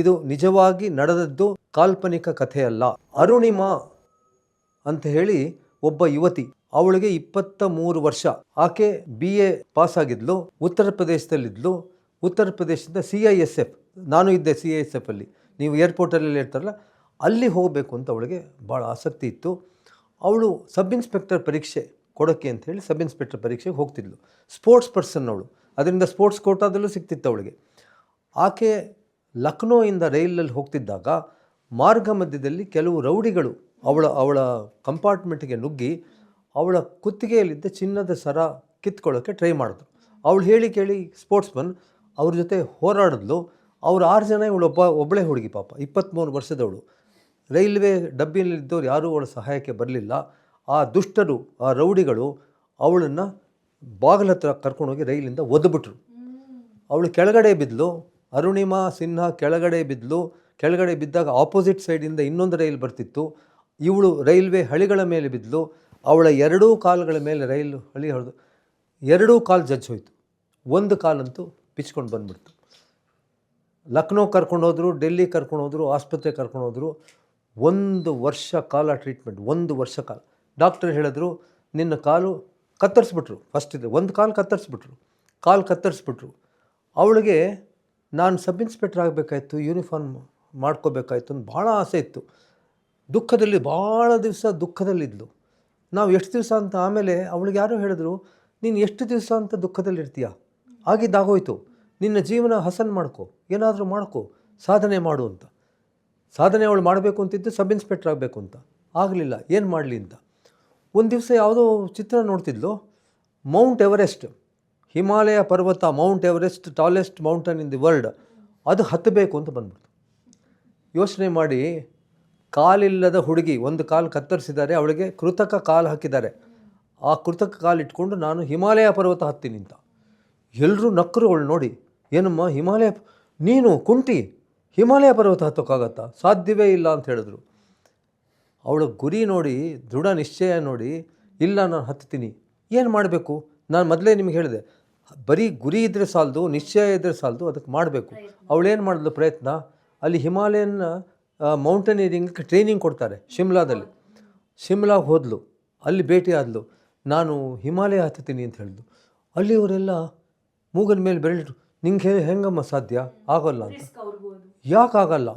ಇದು ನಿಜವಾಗಿ ನಡೆದದ್ದು ಕಾಲ್ಪನಿಕ ಕಥೆಯಲ್ಲ. ಅರುಣಿಮಾ ಅಂತ ಹೇಳಿ ಒಬ್ಬ ಯುವತಿ, ಅವಳಿಗೆ ಇಪ್ಪತ್ತ ಮೂರು ವರ್ಷ. ಆಕೆ ಬಿ ಎ ಪಾಸ್ ಆಗಿದ್ಲು ಉತ್ತರ ಪ್ರದೇಶದಲ್ಲಿದ್ಲು. ಉತ್ತರ ಪ್ರದೇಶದ ಸಿ ಐ ಎಸ್ ಎಫ್, ನಾನು ಇದ್ದೆ ಸಿ ಐ ಎಸ್ ಎಫ್ ಅಲ್ಲಿ. ನೀವು ಏರ್ಪೋರ್ಟಲ್ಲಿ ಇರ್ತಾರಲ್ಲ ಅಲ್ಲಿ ಹೋಗಬೇಕು ಅಂತ ಅವಳಿಗೆ ಭಾಳ ಆಸಕ್ತಿ ಇತ್ತು. ಅವಳು ಸಬ್ ಇನ್ಸ್ಪೆಕ್ಟರ್ ಪರೀಕ್ಷೆ ಕೊಡೋಕ್ಕೆ ಅಂತ ಹೇಳಿ ಸಬ್ ಇನ್ಸ್ಪೆಕ್ಟರ್ ಪರೀಕ್ಷೆಗೆ ಹೋಗ್ತಿದ್ಲು. ಸ್ಪೋರ್ಟ್ಸ್ ಪರ್ಸನ್ ಅವಳು. ಅದರಿಂದ ಸ್ಪೋರ್ಟ್ಸ್ ಕೋಟಾದಲ್ಲೂ ಸಿಗ್ತಿತ್ತು ಅವಳಿಗೆ. ಆಕೆ ಲಕ್ನೋಯಿಂದ ರೈಲಲ್ಲಿ ಹೋಗ್ತಿದ್ದಾಗ ಮಾರ್ಗ ಮಧ್ಯದಲ್ಲಿ ಕೆಲವು ರೌಡಿಗಳು ಅವಳ ಅವಳ ಕಂಪಾರ್ಟ್ಮೆಂಟ್ಗೆ ನುಗ್ಗಿ ಅವಳ ಕುತ್ತಿಗೆಯಲ್ಲಿದ್ದ ಚಿನ್ನದ ಸರ ಕಿತ್ಕೊಳ್ಳೋಕ್ಕೆ ಟ್ರೈ ಮಾಡಿದ್ರು. ಅವಳು ಹೇಳಿ ಕೇಳಿ ಸ್ಪೋರ್ಟ್ಸ್ಮನ್ ಅವ್ರ ಜೊತೆ ಹೋರಾಡಿದ್ಲು. ಅವ್ರು ಆರು ಜನ ಇವಳೊಬ್ಬ ಒಬ್ಬಳೇ ಹುಡುಗಿ ಪಾಪ, ಇಪ್ಪತ್ತ್ಮೂರು ವರ್ಷದವಳು. ರೈಲ್ವೆ ಡಬ್ಬಿನಲ್ಲಿದ್ದವ್ರು ಯಾರೂ ಅವಳ ಸಹಾಯಕ್ಕೆ ಬರಲಿಲ್ಲ. ಆ ದುಷ್ಟರು, ಆ ರೌಡಿಗಳು ಅವಳನ್ನು ಬಾಗಿಲ ಹತ್ರ ಕರ್ಕೊಂಡೋಗಿ ರೈಲಿಂದ ಒದ್ಬಿಟ್ರು. ಅವಳು ಕೆಳಗಡೆ ಬಿದ್ಲು. ಅರುಣಿಮಾ ಸಿನ್ಹಾ ಕೆಳಗಡೆ ಬಿದ್ದಲು ಕೆಳಗಡೆ ಬಿದ್ದಾಗ ಆಪೋಸಿಟ್ ಸೈಡಿಂದ ಇನ್ನೊಂದು ರೈಲ್ ಬರ್ತಿತ್ತು. ಇವಳು ರೈಲ್ವೆ ಹಳಿಗಳ ಮೇಲೆ ಬಿದ್ದಲು ಅವಳ ಎರಡೂ ಕಾಲುಗಳ ಮೇಲೆ ರೈಲು ಹಳಿ ಹೊಡೆದು ಎರಡೂ ಕಾಲು ಜಜ್ಜ್ ಹೋಯಿತು. ಒಂದು ಕಾಲಂತೂ ಬಿಚ್ಕೊಂಡು ಬಂದ್ಬಿಡ್ತು. ಲಕ್ನೋ ಹೋದರು, ಡೆಲ್ಲಿ ಕರ್ಕೊಂಡು ಕರ್ಕೊಂಡೋದ್ರು ಆಸ್ಪತ್ರೆ ಹೋದರು. ಒಂದು ವರ್ಷ ಕಾಲ ಟ್ರೀಟ್ಮೆಂಟ್ ಒಂದು ವರ್ಷ ಕಾಲ. ಡಾಕ್ಟರ್ ಹೇಳಿದ್ರು, ನಿನ್ನ ಕಾಲು ಕತ್ತರಿಸ್ಬಿಟ್ರು. ಫಸ್ಟ್ ಇದೆ, ಒಂದು ಕಾಲು ಕತ್ತರಿಸ್ಬಿಟ್ರು. ಕಾಲು ಕತ್ತರಿಸ್ಬಿಟ್ರು. ಅವಳಿಗೆ ನಾನು ಸಬ್ ಇನ್ಸ್ಪೆಕ್ಟರ್ ಆಗಬೇಕಾಯ್ತು ಯೂನಿಫಾರ್ಮ್ ಮಾಡ್ಕೋಬೇಕಾಯ್ತು ಅಂತ ಭಾಳ ಆಸೆ ಇತ್ತು. ದುಃಖದಲ್ಲಿ ಭಾಳ ದಿವಸ ದುಃಖದಲ್ಲಿದ್ದಳು ನಾವು ಎಷ್ಟು ದಿವಸ ಅಂತ ಆಮೇಲೆ ಅವಳಿಗೆ ಯಾರೋ ಹೇಳಿದ್ರು, ನೀನು ಎಷ್ಟು ದಿವಸ ಅಂತ ದುಃಖದಲ್ಲಿರ್ತೀಯ? ಆಗಿದ್ದಾಗೋಯ್ತು. ನಿನ್ನ ಜೀವನ ಹಸನ್ ಮಾಡ್ಕೊ. ಏನಾದರೂ ಮಾಡ್ಕೊ. ಸಾಧನೆ ಮಾಡು ಅಂತ. ಸಾಧನೆ ಅವಳು ಮಾಡಬೇಕು ಅಂತಿದ್ದು ಸಬ್ ಇನ್ಸ್ಪೆಕ್ಟರ್ ಆಗಬೇಕು ಅಂತ. ಆಗಲಿಲ್ಲ. ಏನು ಮಾಡಲಿ ಅಂತ. ಒಂದು ದಿವಸ ಯಾವುದೋ ಚಿತ್ರ ನೋಡ್ತಿದ್ಲು. Mount Everest. ಹಿಮಾಲಯ ಪರ್ವತ Mount Everest tallest mountain in the world. ಅದು ಹತ್ತಬೇಕು ಅಂತ ಬಂದ್ಬಿಡ್ತು. ಯೋಚನೆ ಮಾಡಿ, ಕಾಲಿಲ್ಲದ ಹುಡುಗಿ ಒಂದು ಕಾಲು ಕತ್ತರಿಸಿದ್ದಾರೆ ಅವಳಿಗೆ ಕೃತಕ ಕಾಲು ಹಾಕಿದ್ದಾರೆ. ಆ ಕೃತಕ ಕಾಲು ಇಟ್ಕೊಂಡು ನಾನು ಹಿಮಾಲಯ ಪರ್ವತ ಹತ್ತೀನಿ ಅಂತ. ಎಲ್ಲರೂ ನಕ್ಕರು ಅವಳು ನೋಡಿ, ಏನಮ್ಮ ಹಿಮಾಲಯ ನೀನು ಕುಂಟಿ, ಹಿಮಾಲಯ ಪರ್ವತ ಹತ್ತೋಕ್ಕಾಗತ್ತಾ? ಸಾಧ್ಯವೇ ಇಲ್ಲ ಅಂತ ಹೇಳಿದ್ರು. ಅವಳ ಗುರಿ ನೋಡಿ, ದೃಢ ನಿಶ್ಚಯ ನೋಡಿ, ಇಲ್ಲ ನಾನು ಹತ್ತೀನಿ. ಏನು ಮಾಡಬೇಕು? ನಾನು ಮೊದಲೇ ನಿಮಗೆ ಹೇಳಿದೆ ಬರೀ ಗುರಿ ಇದ್ದರೆ ಸಾಲದು ನಿಶ್ಚಯ ಇದ್ದರೆ ಸಾಲದು ಅದಕ್ಕೆ ಮಾಡಬೇಕು. ಅವಳೇನು ಮಾಡಿದ್ಲು ಪ್ರಯತ್ನ ಅಲ್ಲಿ ಹಿಮಾಲಯನ್ ಮೌಂಟನೀರಿಂಗ್ಗೆ ಟ್ರೈನಿಂಗ್ ಕೊಡ್ತಾರೆ ಶಿಮ್ಲಾದಲ್ಲಿ. ಶಿಮ್ಲಾಗೆ ಹೋದ್ಲು ಅಲ್ಲಿ ಭೇಟಿ ಆದ್ಲು. ನಾನು ಹಿಮಾಲಯ ಹತ್ತತೀನಿ ಅಂತ ಹೇಳಿದ್ಲು. ಅಲ್ಲಿಯವರೆಲ್ಲ ಮೂಗನ ಮೇಲೆ ಬೆರಳಿಟ್ರು ನಿಂಗೆ ಹೆಂಗಮ್ಮ ಸಾಧ್ಯ? ಆಗೋಲ್ಲ ಅಂತ. ಯಾಕಾಗಲ್ಲ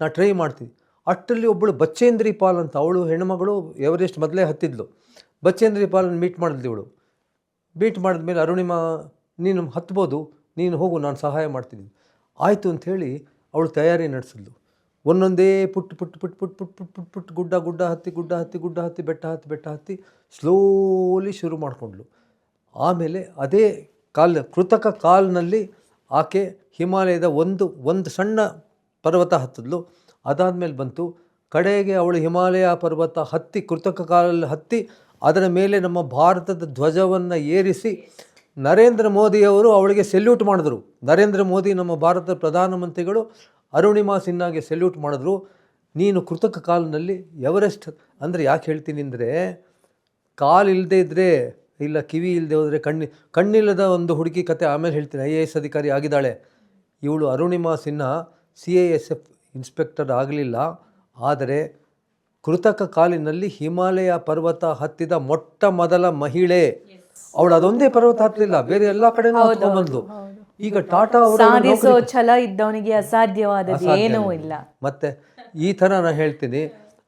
ನಾ ಟ್ರೈ ಮಾಡ್ತೀನಿ. ಅಷ್ಟರಲ್ಲಿ ಒಬ್ಬಳು ಬಚ್ಚೇಂದ್ರಿ ಪಾಲ್ ಅಂತ ಅವಳು ಹೆಣ್ಮಗಳು ಎವರೆಸ್ಟ್ ಮೊದಲೇ ಹತ್ತಿದ್ಲು. ಬಚ್ಚೇಂದ್ರಿ ಪಾಲನ್ನು ಮೀಟ್ ಮಾಡಿದ್ಲು ಇವಳು. ಮೀಟ್ ಮಾಡಿದ್ಮೇಲೆ ಅರುಣಿಮಾ, ನೀನು ಹತ್ಬೋದು, ನೀನು ಹೋಗು, ನಾನು ಸಹಾಯ ಮಾಡ್ತೀನಿ. ಆಯಿತು ಅಂಥೇಳಿ ಅವಳು ತಯಾರಿ ನಡೆಸಿದ್ಲು. ಒಂದೊಂದೇ ಪುಟ್ ಪುಟ್ ಪುಟ್ ಪುಟ್ ಪುಟ್ ಪುಟ್ ಪುಟ್ ಪುಟ್, ಗುಡ್ಡ ಗುಡ್ಡ ಹತ್ತಿ ಗುಡ್ಡ ಹತ್ತಿ ಗುಡ್ಡ ಹತ್ತಿ, ಬೆಟ್ಟ ಹತ್ತಿ ಬೆಟ್ಟ ಹತ್ತಿ ಸ್ಲೋಲಿ ಶುರು ಮಾಡಿಕೊಂಡ್ಳು. ಆಮೇಲೆ ಅದೇ ಕಾಲ, ಕೃತಕ ಕಾಲ್ನಲ್ಲಿ ಆಕೆ ಹಿಮಾಲಯದ ಒಂದು ಒಂದು ಸಣ್ಣ ಪರ್ವತ ಹತ್ತಿದ್ಲು. ಅದಾದಮೇಲೆ ಬಂತು ಕಡೆಗೆ ಅವಳು ಹಿಮಾಲಯ ಪರ್ವತ ಹತ್ತಿ, ಕೃತಕ ಕಾಲಲ್ಲಿ ಹತ್ತಿ ಅದರ ಮೇಲೆ ನಮ್ಮ ಭಾರತದ ಧ್ವಜವನ್ನು ಏರಿಸಿ ನರೇಂದ್ರ ಮೋದಿಯವರು ಅವಳಿಗೆ ಸೆಲ್ಯೂಟ್ ಮಾಡಿದ್ರು. ನರೇಂದ್ರ ಮೋದಿ ನಮ್ಮ ಭಾರತದ ಪ್ರಧಾನಮಂತ್ರಿಗಳು ಅರುಣಿಮಾ ಸಿನ್ಹಾಗೆ ಸೆಲ್ಯೂಟ್ ಮಾಡಿದ್ರು. ನೀನು ಕೃತಕ ಕಾಲಿನಲ್ಲಿ ಎವರೆಸ್ಟ್ ಅಂದರೆ ಯಾಕೆ ಹೇಳ್ತೀನಿ ಅಂದರೆ ಕಾಲು ಇಲ್ಲದೆ ಇದ್ದರೆ ಇಲ್ಲ ಕಿವಿ ಇಲ್ಲದೆ ಹೋದರೆ ಕಣ್ಣಿ ಕಣ್ಣಿಲ್ಲದ ಒಂದು ಹುಡುಗಿ ಕತೆ ಆಮೇಲೆ ಹೇಳ್ತೀನಿ. ಐ ಎ ಎಸ್ ಅಧಿಕಾರಿ ಆಗಿದ್ದಾಳೆ. ಇವಳು Arunima Sinha, C A S F inspector ಆಗಲಿಲ್ಲ. ಆದರೆ ಕೃತಕ ಕಾಲಿನಲ್ಲಿ ಹಿಮಾಲಯ ಪರ್ವತ ಹತ್ತಿದ ಮೊಟ್ಟ ಮೊದಲ ಮಹಿಳೆ. ಅವಳು ಅದೊಂದೇ ಪರ್ವತ ಹತ್ತಲಿಲ್ಲ ಬೇರೆ ಎಲ್ಲಾ ಕಡೆ ಬಂದು ಈಗ ಟಾಟಾ ಸಾಧಿಸೋ ಛಲ ಇದ್ದವನಿಗೆ ಅಸಾಧ್ಯವಾದ ಏನೂ ಇಲ್ಲ. ಮತ್ತೆ ಈ ತರ ನಾನು ಹೇಳ್ತೀನಿ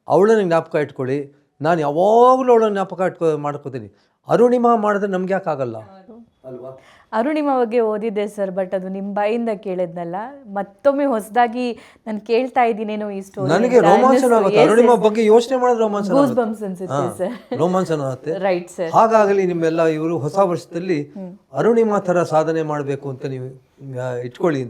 ಅವಳನ್ನ ಜ್ಞಾಪಕ ಇಟ್ಕೊಳ್ಳಿ. ನಾನು ಯಾವಾಗಲೂ ಅವಳನ್ನ ಜ್ಞಾಪಕ ಇಟ್ಕೊ ಮಾಡ್ಕೋತೀನಿ. ಅರುಣಿಮಾ ಮಾಡಿದ್ರೆ ನಮ್ಗೆ ಯಾಕೆ ಆಗಲ್ಲ ಅಲ್ವಾ? ಅರುಣಿಮ ಬಗ್ಗೆ ಓದಿದ್ದೆ ಸರ್ ಬಟ್ ಅದು ನಿಮ್ಮ ಬಾಯಿಂದ ಕೇಳಿದ್ನಲ್ಲ. ಮತ್ತೊಮ್ಮೆ ಹೊಸದಾಗಿ ನಾನು ಕೇಳ್ತಾ ಇದ್ದೀನೇನೋ ಈ ಸ್ಟೋರಿ ನನಗೆ ರೋಮಾಂಚನ ಆಗುತ್ತೆ. ಅರುಣಿಮಾ ಬಗ್ಗೆ ಯೋಚನೆ ಮಾಡಿದ್ರೆ ರೋಮಾಂಚನ ಗೂಸ್. ಬಂಪ್ಸ್ ಅನ್ಸುತ್ತೆ ಸರ್. ರೋಮಾಂಚನ ಆಗುತ್ತೆ. ರೈಟ್ ಸರ್ ಹಾಗಾಗಲಿ ನಿಮ್ಮೆಲ್ಲ ಇವರು ಹೊಸ ವರ್ಷದಲ್ಲಿ ಅರುಣಿಮಾ ತರ ಸಾಧನೆ ಮಾಡಬೇಕು ಅಂತ ನೀವು ಇಟ್ಕೊಳ್ಳಿ